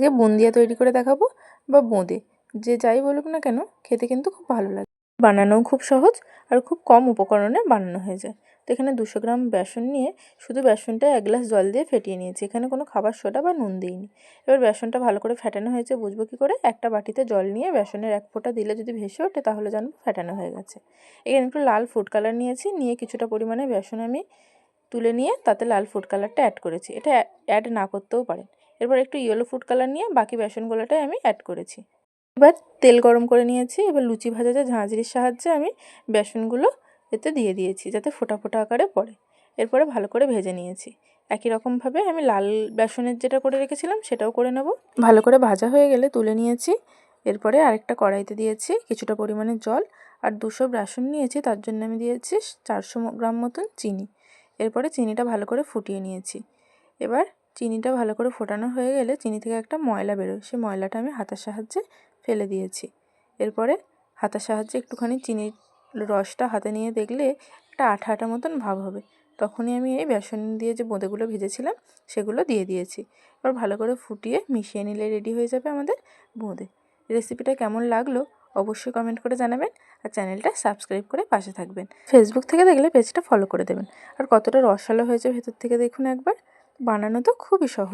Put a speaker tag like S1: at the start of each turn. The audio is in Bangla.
S1: আজকে বুন্দিয়া তৈরি করে দেখাবো বা বোঁদে। যে যাই বলুক না কেন, খেতে কিন্তু খুব ভালো লাগে। বানানোও খুব সহজ আর খুব কম উপকরণে বানানো হয়ে যায়। তো এখানে দুশো গ্রাম বেসন নিয়ে শুধু বেসনটা এক গ্লাস জল দিয়ে ফেটিয়ে নিয়েছি। এখানে কোনো খাবার সোডা বা নুন দিইনি। এবার বেসনটা ভালো করে ফেটানো হয়েছে, বুঝব কী করে? একটা বাটিতে জল নিয়ে বেসনের এক ফোঁটা দিলে যদি ভেসে ওঠে তাহলে জানব ফেটানো হয়ে গেছে। এখানে একটু লাল ফুড কালার নিয়েছি, নিয়ে কিছুটা পরিমাণে বেসন আমি তুলে নিয়ে তাতে লাল ফুড কালারটা অ্যাড করেছি। এটা অ্যাড না করতেও পারেন। এরপর একটু ইয়েলো ফুড কালার নিয়ে বাকি বেসন বেসনগুলোটাই আমি অ্যাড করেছি। এবার তেল গরম করে নিয়েছি, এবার লুচি ভাজা যে ঝাঁঝরির সাহায্যে আমি বেসনগুলো এতে দিয়ে দিয়েছি যাতে ফোটা ফোটা আকারে পড়ে। এরপরে ভালো করে ভেজে নিয়েছি। একই রকমভাবে আমি লাল বেসনের যেটা করে রেখেছিলাম সেটাও করে নেব। ভালো করে ভাজা হয়ে গেলে তুলে নিয়েছি। এরপরে আরেকটা কড়াইতে দিয়েছি কিছুটা পরিমাণে জল আর দুশো বেসন নিয়েছি, তার জন্য আমি দিয়েছি চারশো গ্রাম মতন চিনি। এরপরে চিনিটা ভালো করে ফুটিয়ে নিয়েছি। এবার চিনিটা ভালো করে ফোটানো হয়ে গেলে চিনি থেকে একটা ময়লা বেরোয়। সেই ময়লাটা আমি হাতার সাহায্যে ফেলে দিয়েছি। এরপরে হাতার সাহায্যে একটুখানি চিনির রসটা হাতে নিয়ে দেখলে একটা আঠা আঠা মতন ভাব হবে। তখনই আমি এই বেসন দিয়ে যে বোঁদেগুলো ভেজেছিলাম, সেগুলো দিয়ে দিয়েছি। এবার ভালো করে ফুটিয়ে মিশিয়ে নিলে রেডি হয়ে যাবে আমাদের বোঁদে। রেসিপিটা কেমন লাগল অবশ্যই কমেন্ট করে জানাবেন আর চ্যানেলটা সাবস্ক্রাইব করে পাশে থাকবেন। ফেসবুক থেকে দেখলে পেজটা ফলো করে দেবেন। আর কতটা রসালো হয়েছে ভেতর থেকে দেখুন একবার। বানানো তো খুবই সহজ।